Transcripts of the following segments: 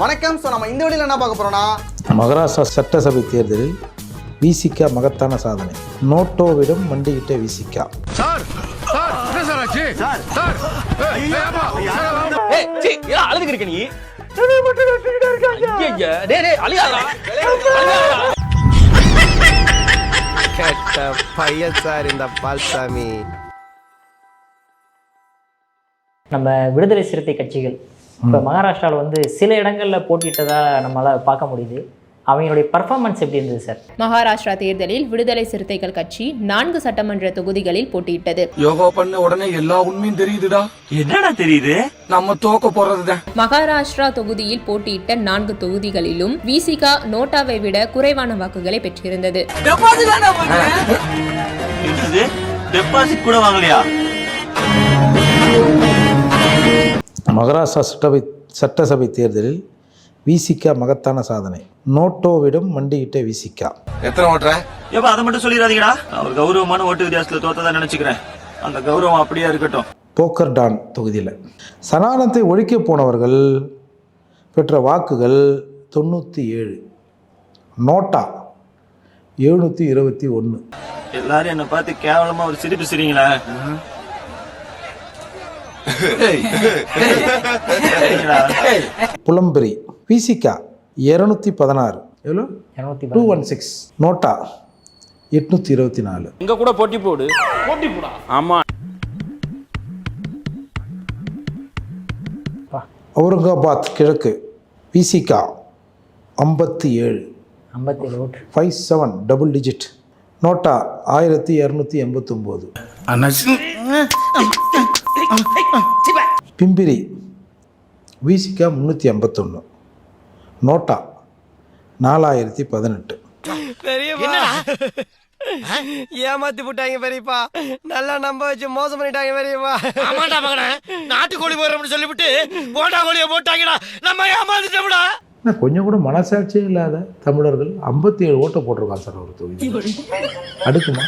வணக்கம். ஸோ நம்ம இந்த வீடியோவில் என்ன பார்க்க போறோம்னா மகாராஷ்டிரா சட்டசபை தேர்தலில் விசிகா மகத்தான சாதனை. நோட்டோவிடம் மண்டியிட்ட விசிகா சார் சார் என்ன சார் ஆச்சு? சார். சார் அழுதுக்கு நீ. கெட்ட பையன் சார் இந்த பால்சாமி. நம்ம விடுதலை சிறுத்தை கட்சிகள் இப்போ மகாராஷ்டிராவில் வந்து சில இடங்களில் போட்டியிட்டதா நம்மளால் பார்க்க முடியுது. அவங்களுடைய பர்ஃபார்மன்ஸ் எப்படி இருந்தது சார் மகாராஷ்டிரா தேர்தலில் விடுதலை சிறுத்தைகள் கட்சி நான்கு சட்டமன்ற தொகுதிகளில் போட்டியிட்டது. யோகா பண்ண உடனே எல்லா உண்மையும் தெரியுதுடா. என்னடா தெரியுது? நம்ம தோக்க போறதுதான். மகாராஷ்டிரா தொகுதியில் போட்டியிட்ட நான்கு தொகுதிகளிலும் விசிகா நோட்டாவை விட குறைவான வாக்குகளை பெற்றிருந்தது. டெபாசிட் கூட வாங்கலையா? மகாராஷ்டிரா சட்டசபை சட்டசபை தேர்தலில் விசிகா மகத்தான சாதனை. நோட்டோவிடம் மண்டியிட்ட விசிகா எத்தனை ஓட்டுற? ஏப்பா அதை மட்டும் சொல்லிடாதீங்கடா. அவர் கௌரவமான ஓட்டு வித்தியாசத்துல தோத்ததா நினைச்சுக்கிறேன். அந்த கௌரவம் அப்படியே இருக்கட்டும். போக்கர்டான் தொகுதியில். சனாதனத்தை ஒழிக்க போனவர்கள் பெற்ற வாக்குகள் தொண்ணூற்றி ஏழு. நோட்டா எழுநூற்றி இருபத்தி ஒன்று எல்லாரும் என்ன பார்த்து கேவலமா ஒரு சிரிப்பு சிரிங்களா. புலம்பெரி விசிகா இரநூத்தி பதினாறு எவ்வளோ டூ ஒன் சிக்ஸ். நோட்டா எட்நூற்றி இருபத்தி நாலு இங்க கூட போட்டி போடு. போட்டி போடா ஆமா அவுரங்காபாத் கிழக்கு விசிகா ஐம்பத்தி ஏழு ஐம்பத்தேழு ஓட்டு. Five seven double digit. NOTA ஆயிரத்தி இரநூத்தி எண்பத்தொம்போது. பிம்பிரி விசிகா முந்நூற்றி ஐம்பத்தொன்று நோட்டா நாலாயிரத்தி பதினெட்டு. ஏமாத்தி போட்டாங்க பெரியப்பா. நல்லா நம்ப வச்சு மோசம் பண்ணிட்டாங்க பெரியப்பா. ஆமாடா மகனே. நாட்டுக்கோழி போடுறோம்னு சொல்லிவிட்டு போட்டா கோழியை போட்டாங்கடா. நம்ம ஏமாந்துட்டோம்டா கொஞ்சம் கூட மனசாட்சியே இல்லாத தமிழர்கள் ஐம்பத்தி ஏழு ஓட்டை போட்டிருக்காங்க சார் ஒரு தொகுதி அடுக்குமா?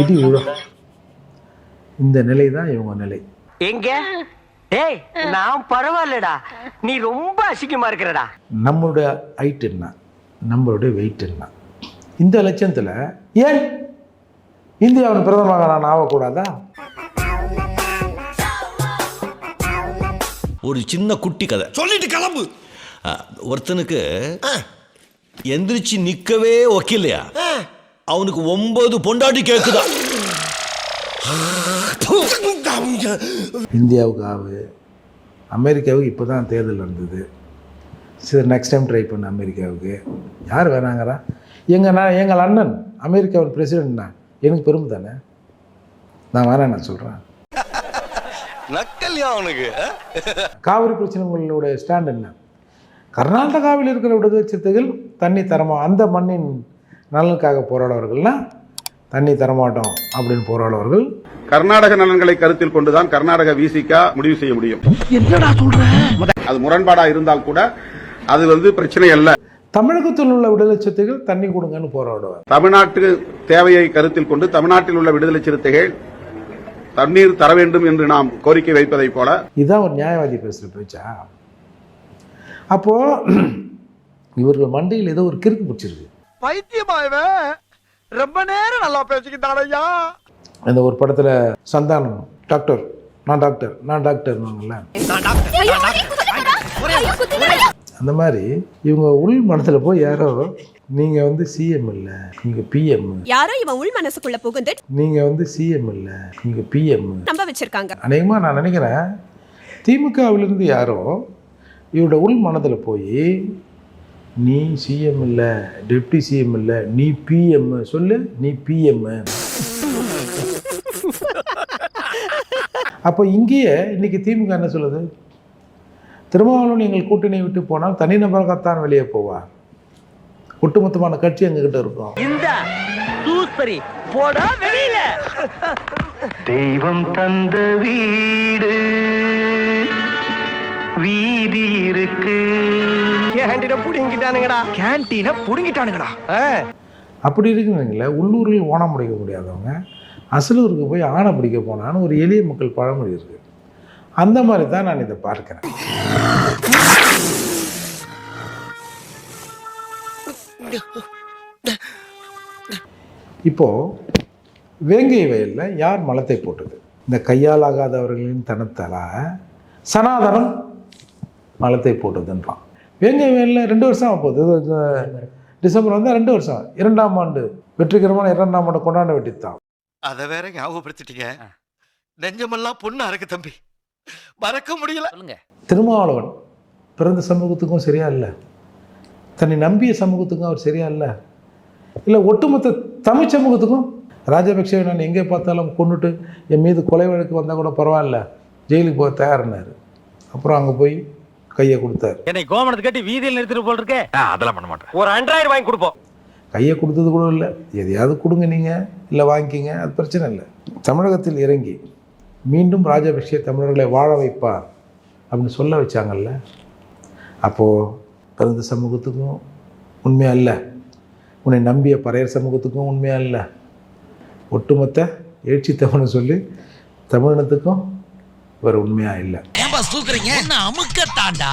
இடி விழும் இந்த நிலை தான் இவங்க நிலை. எங்க? டேய் நான் பரவாயில்லடா. நீ ரொம்ப அசிங்கமா இருக்கிறடா. நம்மளுடைய ஹைட் என்ன? நம்மளுடைய வெயிட் என்ன? இந்த லட்சத்தில் ஏன்? இந்தியாவின் பிரதமராக நான் ஆகக்கூடாதா? ஒரு சின்ன குட்டி கதை. சொல்லிட்டு கிளம்பு. ஒருத்தனுக்கு எந்திரிச்சு நிக்கவே ஒக்கில்லையா அவனுக்கு ஒன்பது பொண்டாட்டி கேக்குதா? இந்தியாவுக்கு ஆகு அமெரிக்காவுக்கு இப்போ தான் தேர்தல் நடந்தது. சரி நெக்ஸ்ட் டைம் ட்ரை பண்ண அமெரிக்காவுக்கு. யார் வேணாங்கிறா? எங்கள் நான் எங்கள் அண்ணன் அமெரிக்காவின் பிரசிடென்ட்னா எனக்கு பெருமை தானே? நான் வேணாம் நான் சொல்கிறேன் நக்கல்யா அவனுக்கு. காவிரி பிரச்சனைகளோட ஸ்டாண்ட் என்ன? கர்நாடகாவில் இருக்கிற விடுதலை சிறுத்தைகள் தண்ணி தரமா அந்த மண்ணின் நலனுக்காக போராடுவார்கள்னா தண்ணி தரமாட்டோம் அப்படின்னு போராடுவார்கள். கர்நாடக நலன்களை கருத்தில் கொண்டுதான் கர்நாடக விசிகா முடிவு செய்ய முடியும். அது முரண்பாடா இருந்தால் கூட அது வந்து பிரச்சனை அல்ல. தமிழகத்தில் உள்ள விடுதலை சிறுத்தைகள் தண்ணி கொடுங்கன்னு போராடுவார் தமிழ்நாட்டு தேவையை கருத்தில் கொண்டு தமிழ்நாட்டில் உள்ள விடுதலை சிறுத்தைகள் தண்ணீர் தர வேண்டும் என்று நாம் கோரிக்கை வைப்பதைப் போல இதுதான் ஒரு நியாயவாதி பேசுகிற பேச்சா? அப்போது இவர்கள் மண்டையில் ஏதோ ஒரு கிறுக்கு பிடிச்சிருக்கு. பைத்தியமா இவன் ரொம்ப நேரம் நல்லா பேசிக்கிட்டாடையா அந்த ஒரு படத்தில் சந்தானம் டாக்டர் நான் டாக்டர் நான் டாக்டர்னுவாங்கல்ல அந்த மாதிரி இவங்க உள் மனத்தில் போய் யாரோ நீங்கள் வந்து சிஎம் இல்லை நீங்கள் பிஎம் யாரோ இவன் உள் மனசுக்குள்ள புகுந்து நீங்கள் வந்து சிஎம் இல்லை நீங்கள் பிஎம் நம்ப வச்சிருக்காங்க. அநேகமாக நான் நினைக்கிறேன் திமுகவிலிருந்து யாரோ இவரோட உள் மனதில் போய் நீ சிஎம் இல்லை டெப்டி சிஎம் இல்லை நீ பிஎம் சொல்லு நீ பிஎம் அப்போ இங்கேயே இன்னைக்கு திமுக என்ன சொல்லுது? திருமாவளவன் எங்கள் கூட்டணியை விட்டு போனால் தனிநபராகத்தான் வெளியே போவார் ஒட்டுமொத்தமான கட்சி எங்ககிட்ட இருக்கும். இந்த தூஸ்பரி போடா வெளியில. தெய்வம் தந்த வீடு வீதி இருக்கு. கேண்டிட புடிங்கிட்டானுங்கடா. கேன்டீனை புடுங்கிட்டானுங்கடா. அப்படி இருக்குங்கள உள்ளூரில் ஓணம் பிடிக்க முடியாதவங்க அசலூருக்கு போய் ஆணை பிடிக்க போனான்னு ஒரு எளிய மக்கள் பழமொழி இருக்குது அந்த மாதிரி தான் நான் இதை பார்க்குறேன். இப்போது வேங்கை வயலில் யார் மலத்தை போட்டது? இந்த கையால் ஆகாதவர்களின் தனத்தால சனாதனம் மலத்தை போட்டதுன்றான். வேங்கை வயலில் ரெண்டு வருஷம் ஆக போகுது. டிசம்பர் வந்தால் ரெண்டு வருஷம். இரண்டாம் ஆண்டு வெற்றிகரமான இரண்டாம் ஆண்டு கொண்டாட வேண்டியதுதான். அத வேற ஞாபகப்படுத்திட்டீங்க. நெஞ்சமெல்லாம் பொண்ணா இருக்கு தம்பி. மறக்க முடியல. திருமாவளவன் பிறந்த சமூகத்துக்கும் சரியா இல்லை. தன்னை நம்பிய சமூகத்துக்கும் அவர் சரியா இல்லை. இல்லை ஒட்டுமொத்த தமிழ் சமூகத்துக்கும் ராஜபக்சேவை நான் எங்கே பார்த்தாலும் கொண்டுட்டு என் மீது கொலை வழக்கு வந்தால் கூட பரவாயில்ல. ஜெயிலுக்கு போக தயாரினார். அப்புறம் அங்கே போய் கையை கொடுத்தாரு. என்னை கோமணத்தை கட்டி வீதியில் நிறுத்திட்டு போல் இருக்கே அதெல்லாம் பண்ண மாட்டேன். ஒரு ஆண்ட்ராய்டு வாங்கி கொடுப்போம். கையை கொடுத்தது கூட இல்லை. எதையாவது கொடுங்க நீங்கள் இல்லை வாங்கிக்கிங்க. அது பிரச்சனை இல்லை. தமிழகத்தில் இறங்கி மீண்டும் ராஜபக்சே தமிழர்களை வாழ வைப்பார் அப்படின்னு சொல்ல வச்சாங்கல்ல. அப்போது பிறந்த சமூகத்துக்கும் உண்மையா இல்லை. உன்னை நம்பிய பறையர் சமூகத்துக்கும் உண்மையா இல்லை. ஒட்டுமொத்த எழுச்சி தமிழ்னு சொல்லி தமிழினத்துக்கும் இவர் உண்மையா இல்லை. ஏன் பாஸ் தூக்குறீங்க என்ன அமுக்கத்தாண்டா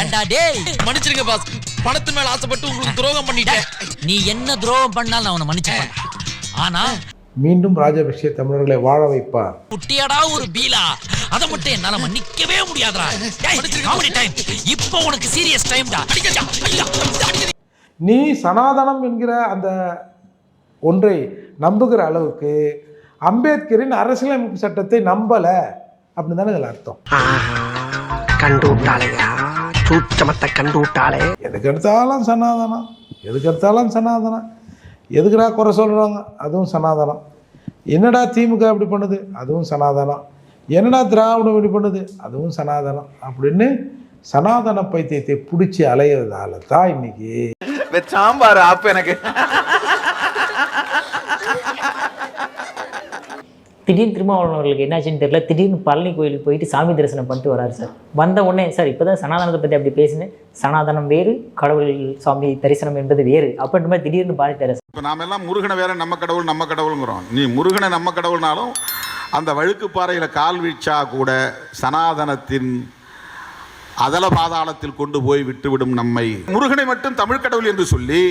ஏன்டா டேய்? மன்னிச்சிருங்க பாஸ் பணத்து மேல ஆசைப்பட்டு உங்களுக்கு துரோகம் பண்ணிட்டேன். நீ என்ன துரோகம் பண்ணாலும் நான் உன்னை மன்னிச்சேன் ஆனா மீண்டும் ராஜபக்சே தமிழர்களை வாழ வைப்பார். குட்டியாடா ஒரு பீலா. அத மட்டும் என்னால மன்னிக்கவே முடியாதுடா. காமெடி டைம் இப்போ உனக்கு சீரியஸ் டைம்டா நீ சனாதனம் என்கிற அந்த ஒன்றை நம்புகிற அளவுக்கு அம்பேத்கரின் அரசியலமைப்பு சட்டத்தை நம்பலை. அப்படின்னு தானே இதில் அர்த்தம். கண்டு விட்டாளையா சூச்சமத்தை கண்டு விட்டாளே எதுக்கு எடுத்தாலும் சனாதனம். எதுக்கு எடுத்தாலும் சனாதனம். எதுக்குடா குறை சொல்கிறாங்க அதுவும் சனாதனம். என்னடா திமுக இப்படி பண்ணுது? அதுவும் சனாதனம். என்னடா திராவிடம் இப்படி பண்ணுது? அதுவும் சனாதனம். அப்படின்னு சனாதன பைத்தியத்தை பிடிச்சி அலையிறதால தான் இன்னைக்கு சாம்பார் ஆப்பு எனக்கு. திடீர்னு திருமாவளவர்களுக்கு என்னாச்சுன்னு தெரியல. திடீர்னு பழனி கோயிலுக்கு போயிட்டு சாமி தரிசனம் பண்ணிட்டு வராரு சார். வந்த உடனே சார் இப்போ தான் சனாதனத்தை பற்றி அப்படி பேசினேன். சனாதனம் வேறு கடவுள் சாமி தரிசனம் என்பது வேறு. அப்படின்ற மாதிரி திடீர்னு சார் இப்போ நாம எல்லாம் முருகனை வேற நம்ம கடவுள் நம்ம கடவுளுங்கிறோம். நீ முருகனை நம்ம கடவுள்னாலும் அந்த வழுக்கு பாறையில் கால் வீழ்ச்சா கூட சனாதனத்தின் அதல பாதாளத்தில் கொண்டு போய் விட்டுவிடும் நம்மை. முருகனை மட்டும் தமிழ் கடவுள் என்று சொல்லி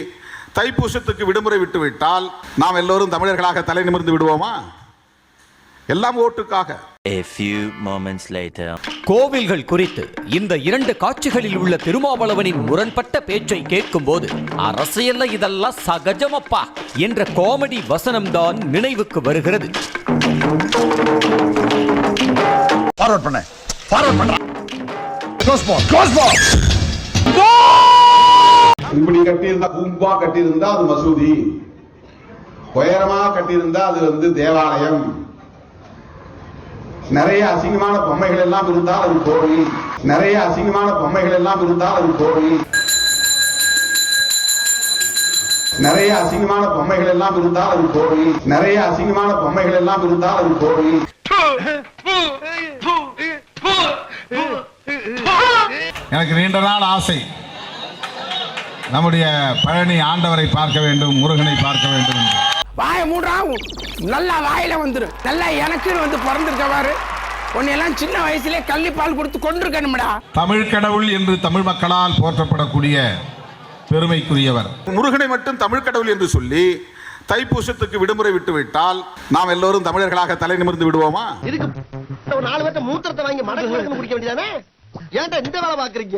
தைப்பூசத்துக்கு விடுமுறை விட்டுவிட்டால் நாம் எல்லோரும் தமிழர்களாக தலை நிமிர்ந்து விடுவோமா? எல்லாம் ஓட்டுக்காக. A few moments later. கோவில்கள் குறித்து இந்த இரண்டு காட்சிகளில் உள்ள திருமாவளவனின் முரண்பட்ட பேச்சை கேட்கும்போது அரசியல்ல இதெல்லாம் சகஜமப்பா என்ற காமெடி வசனம்தான் நினைவுக்கு வருகிறது. ஃபார்வர்ட் பண்ண. ஃபார்வர்ட் பண்றா. க்ளோஸ் பால் க்ளோஸ் பால் இப்படி கட்டியிருந்தா கும்பா கட்டியிருந்தா அது மசூதி. உயரமா கட்டியிருந்தா அது வந்து தேவாலயம். நிறைய அசிங்கமான பொம்மைகள் எல்லாம் இருந்தால் அது கோவில் நிறைய அசிங்கமான பொம்மைகள் எல்லாம் இருந்தால் அது கோவில் நிறைய அசிங்கமான பொம்மைகள் எல்லாம் இருந்தால் அது கோவில் நிறைய அசிங்கமான பொம்மைகள் எல்லாம் இருந்தால் அது கோவில் எனக்கு நீண்ட நாள் ஆசை. நம்முடைய பழனி ஆண்டவரை பார்க்க வேண்டும் முருகனை பார்க்க வேண்டும். வாய மூடா நல்லா வாயில வந்துரும் நல்லா எனக்குன்னு வந்து பிறந்திருக்கவாரு உன்னையெல்லாம் சின்ன வயசுலயே கள்ளி பால் கொடுத்து கொண்டிருக்கணும்டா தமிழ் கடவுள் என்று தமிழ் மக்களால் போற்றப்படக்கூடிய பெருமைக்குரியவர். முருகனை மட்டும் தமிழ் கடவுள் என்று சொல்லி தைப்பூசத்துக்கு விடுமுறை விட்டுவிட்டால் நாம் எல்லோரும் தமிழர்களாக தலை நிமிர்ந்து விடுவோமா? இதுக்கு ஒரு நாலு பேர்த்த மூத்திரத்தை வாங்கி மடக்கு குடிக்க வேண்டியதானே? ஏன்டா இந்த வேலை பாக்குறீங்க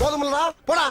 போதுமில்லடா போடா.